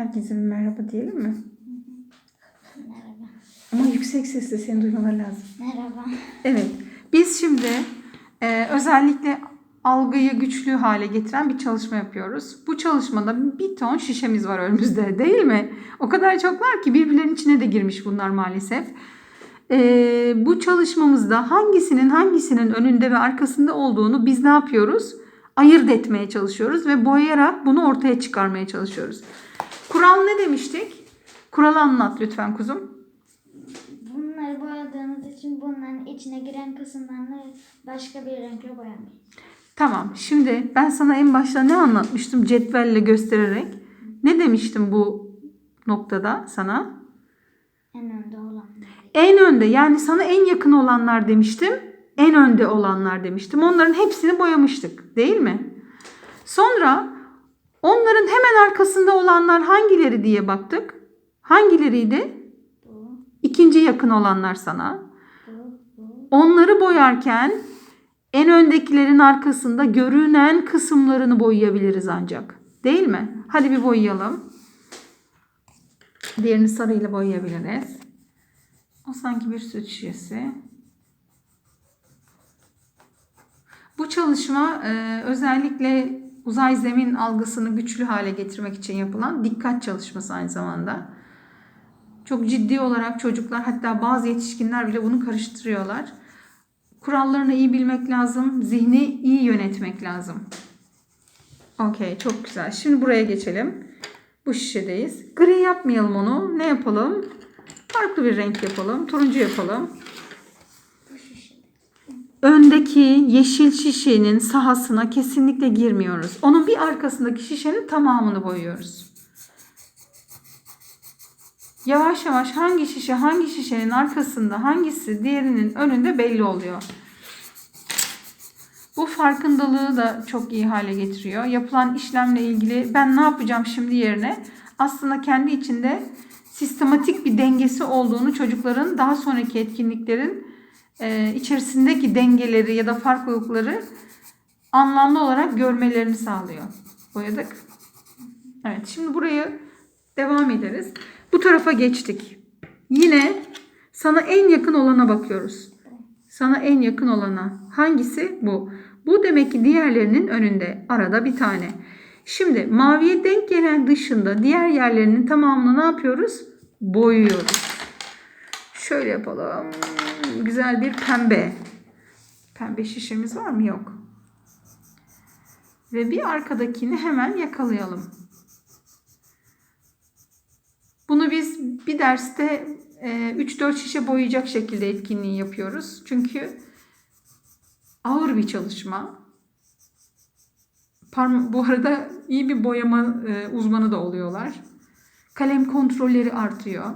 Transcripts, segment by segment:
Herkese bir merhaba diyelim mi? Merhaba. Ama yüksek sesle seni duymaları lazım. Merhaba. Evet. Biz şimdi e, özellikle algıyı güçlü hale getiren bir çalışma yapıyoruz. Bu çalışmada bir ton şişemiz var önümüzde değil mi? O kadar çoklar ki birbirlerinin içine de girmiş bunlar maalesef. E, bu çalışmamızda hangisinin hangisinin önünde ve arkasında olduğunu biz ne yapıyoruz? Ayırt etmeye çalışıyoruz ve boyayarak bunu ortaya çıkarmaya çalışıyoruz. Kural ne demiştik? Kuralı anlat lütfen kuzum. Bunları boyadığımız için bunların içine giren kısımlarını başka bir renkle boyamayız. Tamam. Şimdi ben sana en başta ne anlatmıştım cetvelle göstererek? Ne demiştim bu noktada sana? En önde olanlar. En önde yani sana en yakın olanlar demiştim. En önde olanlar demiştim. Onların hepsini boyamıştık, değil mi? Sonra onların hemen arkasında olanlar hangileri diye baktık. Hangileriydi? İkinci yakın olanlar sana. Onları boyarken en öndekilerin arkasında görünen kısımlarını boyayabiliriz ancak. Değil mi? Hadi bir boyayalım. Diğerini sarıyla boyayabiliriz. O sanki bir süt şişesi. Bu çalışma e, özellikle uzay zemin algısını güçlü hale getirmek için yapılan dikkat çalışması aynı zamanda. Çok ciddi olarak çocuklar hatta bazı yetişkinler bile bunu karıştırıyorlar. Kurallarını iyi bilmek lazım. Zihni iyi yönetmek lazım. Okey çok güzel. Şimdi buraya geçelim. Bu şişedeyiz. Gri yapmayalım onu. Ne yapalım? Farklı bir renk yapalım. Turuncu yapalım. Öndeki yeşil şişenin sahasına kesinlikle girmiyoruz. Onun bir arkasındaki şişenin tamamını boyuyoruz. Yavaş yavaş hangi şişe hangi şişenin arkasında hangisi diğerinin önünde belli oluyor. Bu farkındalığı da çok iyi hale getiriyor. Yapılan işlemle ilgili ben ne yapacağım şimdi yerine aslında kendi içinde sistematik bir dengesi olduğunu çocukların daha sonraki etkinliklerin e, içerisindeki dengeleri ya da farklılıkları anlamlı olarak görmelerini sağlıyor. Boyadık. Evet şimdi burayı devam ederiz. Bu tarafa geçtik. Yine sana en yakın olana bakıyoruz. Sana en yakın olana. Hangisi? Bu. Bu demek ki diğerlerinin önünde. Arada bir tane. Şimdi maviye denk gelen dışında diğer yerlerinin tamamını ne yapıyoruz? Boyuyoruz. Şöyle yapalım. Güzel bir pembe. Pembe şişemiz var mı? Yok. Ve bir arkadakini hemen yakalayalım. Bunu biz bir derste e, 3-4 şişe boyayacak şekilde etkinliği yapıyoruz. Çünkü ağır bir çalışma. Bu arada iyi bir boyama e, uzmanı da oluyorlar. Kalem kontrolleri artıyor.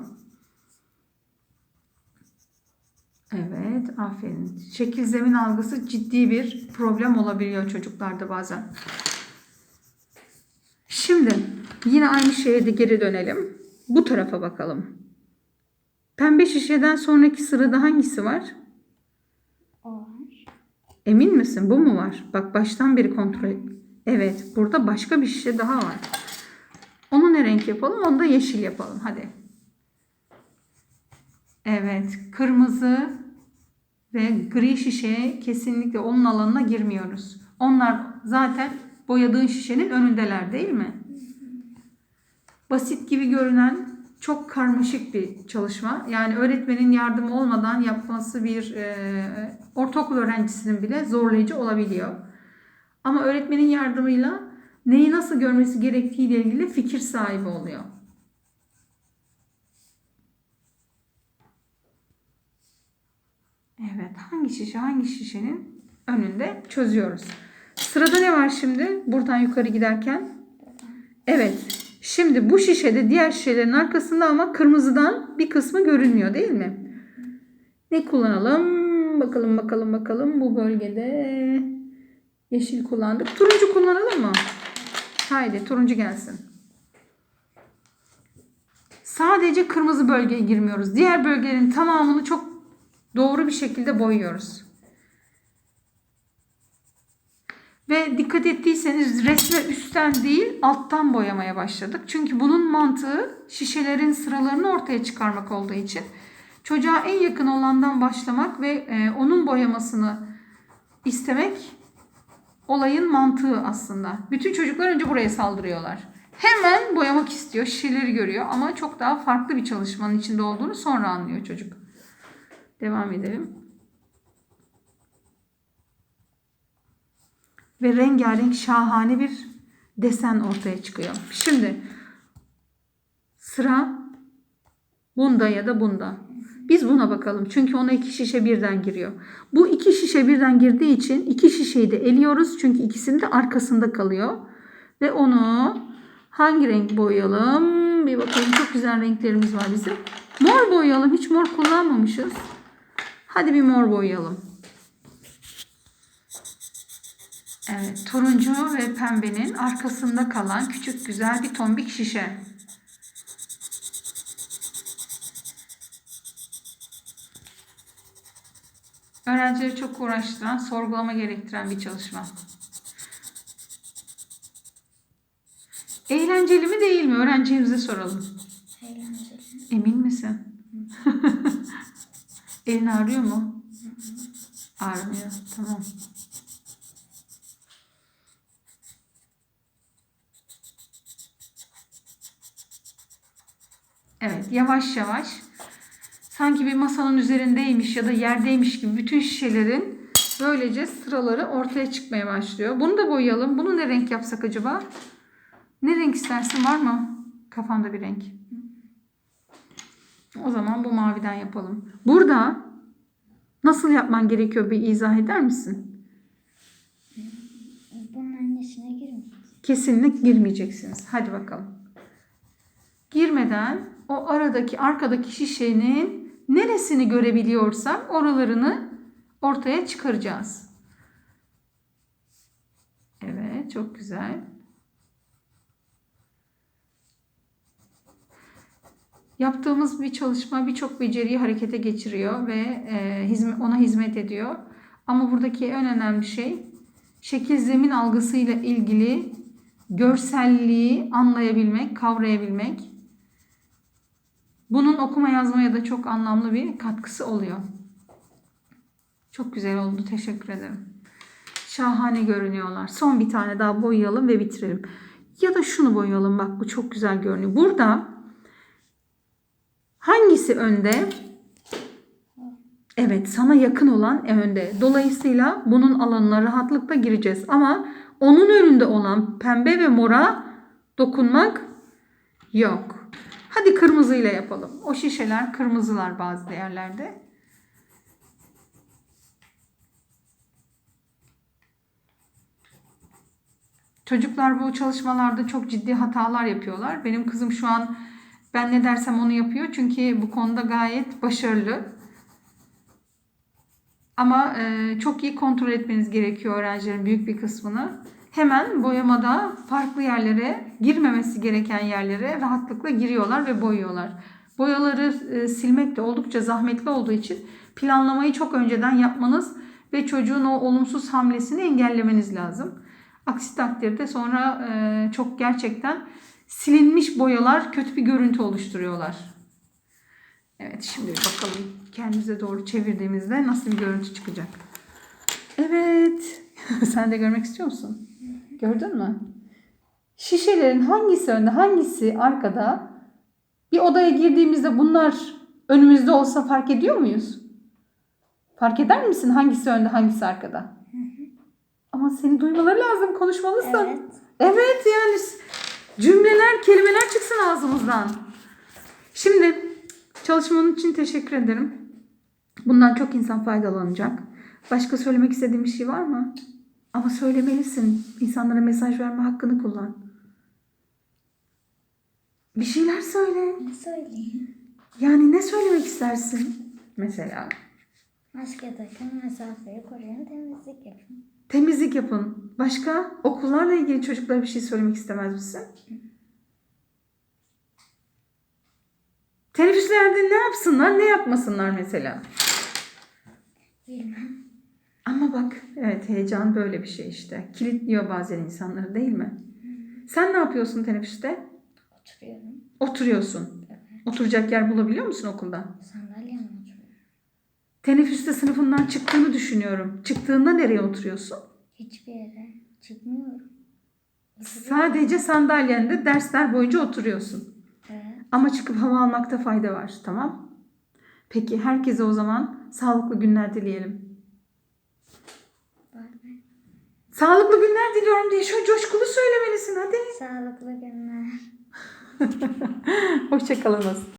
Evet, aferin. Şekil zemin algısı ciddi bir problem olabiliyor çocuklarda bazen. Şimdi yine aynı şeye de geri dönelim. Bu tarafa bakalım. Pembe şişeden sonraki sırada hangisi var? O var. Emin misin? Bu mu var? Bak baştan beri kontrol et. Evet, burada başka bir şişe daha var. Onu ne renk yapalım? Onu da yeşil yapalım. Hadi. Evet, kırmızı ve gri şişeye kesinlikle onun alanına girmiyoruz. Onlar zaten boyadığın şişenin önündeler değil mi? Basit gibi görünen çok karmaşık bir çalışma. Yani öğretmenin yardımı olmadan yapması bir e, ortaokul öğrencisinin bile zorlayıcı olabiliyor. Ama öğretmenin yardımıyla neyi nasıl görmesi gerektiği ile ilgili fikir sahibi oluyor. Evet, hangi şişe hangi şişenin önünde çözüyoruz. Sırada ne var şimdi? Buradan yukarı giderken. Evet. Şimdi bu şişede diğer şişelerin arkasında ama kırmızıdan bir kısmı görünmüyor değil mi? Ne kullanalım? Bakalım bakalım bakalım bu bölgede yeşil kullandık. Turuncu kullanalım mı? Haydi turuncu gelsin. Sadece kırmızı bölgeye girmiyoruz. Diğer bölgelerin tamamını çok doğru bir şekilde boyuyoruz. Ve dikkat ettiyseniz resme üstten değil alttan boyamaya başladık. Çünkü bunun mantığı şişelerin sıralarını ortaya çıkarmak olduğu için çocuğa en yakın olandan başlamak ve e, onun boyamasını istemek olayın mantığı aslında. Bütün çocuklar önce buraya saldırıyorlar. Hemen boyamak istiyor, şişeleri görüyor ama çok daha farklı bir çalışmanın içinde olduğunu sonra anlıyor çocuk. Devam edelim. Ve rengarenk şahane bir desen ortaya çıkıyor. Şimdi sıra bunda ya da bunda. Biz buna bakalım. Çünkü ona iki şişe birden giriyor. Bu iki şişe birden girdiği için iki şişeyi de eliyoruz. Çünkü ikisinin de arkasında kalıyor. Ve onu hangi renk boyayalım? Bir bakalım. Çok güzel renklerimiz var bizim. Mor boyayalım. Hiç mor kullanmamışız. Hadi bir mor boyayalım. Evet, turuncu ve pembenin arkasında kalan küçük güzel bir tombik şişe. Öğrencileri çok uğraştıran, sorgulama gerektiren bir çalışma. Eğlenceli mi değil mi? Öğrencilerimize soralım. Eğlenceli. Emin misin? Elin ağrıyor mu? Ağrımıyor. Tamam. Evet, yavaş yavaş sanki bir masanın üzerindeymiş ya da yerdeymiş gibi bütün şişelerin böylece sıraları ortaya çıkmaya başlıyor. Bunu da boyayalım. Bunu ne renk yapsak acaba? Ne renk istersin? Var mı kafanda bir renk? O zaman bu maviden yapalım. Burada nasıl yapman gerekiyor bir izah eder misin? Bunların içine girmeyeceğiz. Kesinlikle girmeyeceksiniz. Hadi bakalım. Girmeden o aradaki arkadaki şişenin neresini görebiliyorsam oralarını ortaya çıkaracağız. Evet, çok güzel. Yaptığımız bir çalışma birçok beceriyi harekete geçiriyor ve e, hizmet, ona hizmet ediyor. Ama buradaki en önemli şey şekil zemin algısıyla ilgili görselliği anlayabilmek, kavrayabilmek. Bunun okuma yazmaya da çok anlamlı bir katkısı oluyor. Çok güzel oldu. Teşekkür ederim. Şahane görünüyorlar. Son bir tane daha boyayalım ve bitirelim. Ya da şunu boyayalım. Bak bu çok güzel görünüyor. Burada hangisi önde? Evet sana yakın olan önde. Dolayısıyla bunun alanına rahatlıkla gireceğiz. Ama onun önünde olan pembe ve mora dokunmak yok. Hadi kırmızıyla yapalım. O şişeler kırmızılar bazı yerlerde. Çocuklar bu çalışmalarda çok ciddi hatalar yapıyorlar. Benim kızım şu an ben ne dersem onu yapıyor. Çünkü bu konuda gayet başarılı. Ama e, çok iyi kontrol etmeniz gerekiyor öğrencilerin büyük bir kısmını. Hemen boyamada farklı yerlere, girmemesi gereken yerlere rahatlıkla giriyorlar ve boyuyorlar. Boyaları e, silmek de oldukça zahmetli olduğu için planlamayı çok önceden yapmanız ve çocuğun o olumsuz hamlesini engellemeniz lazım. Aksi takdirde sonra e, çok gerçekten silinmiş boyalar kötü bir görüntü oluşturuyorlar. Evet şimdi bakalım kendimize doğru çevirdiğimizde nasıl bir görüntü çıkacak. Evet. Sen de görmek istiyor musun? Gördün mü? Şişelerin hangisi önde hangisi arkada? Bir odaya girdiğimizde bunlar önümüzde olsa fark ediyor muyuz? Fark eder misin hangisi önde hangisi arkada? Ama seni duymaları lazım konuşmalısın. Evet. Evet yani kelimeler çıksın ağzımızdan. Şimdi çalışmanın için teşekkür ederim. Bundan çok insan faydalanacak. Başka söylemek istediğin bir şey var mı? Ama söylemelisin. İnsanlara mesaj verme hakkını kullan. Bir şeyler söyle. Ne söyleyeyim? Yani ne söylemek istersin? Mesela Maske takın, mesafeyi koruyun, temizlik yapın. temizlik yapın. Başka okullarla ilgili çocuklara bir şey söylemek istemez misin? Teneffüslerde ne yapsınlar, ne yapmasınlar mesela? Bilmem. Ama bak evet heyecan böyle bir şey işte. Kilitliyor bazen insanları değil mi? Sen ne yapıyorsun teneffüste? Oturuyorum. Oturuyorsun. Evet. Oturacak yer bulabiliyor musun okulda? Sandalyeme oturuyorum. Teneffüste sınıfından çıktığını düşünüyorum. Çıktığında nereye oturuyorsun? Hiçbir yere çıkmıyorum. Oturuyorum. Sadece sandalyende dersler boyunca oturuyorsun. Ama çıkıp hava almakta fayda var. Tamam? Peki herkese o zaman sağlıklı günler dileyelim. Sağlıklı günler diliyorum diye şöyle coşkulu söylemelisin hadi. Sağlıklı günler. Hoşçakalınız.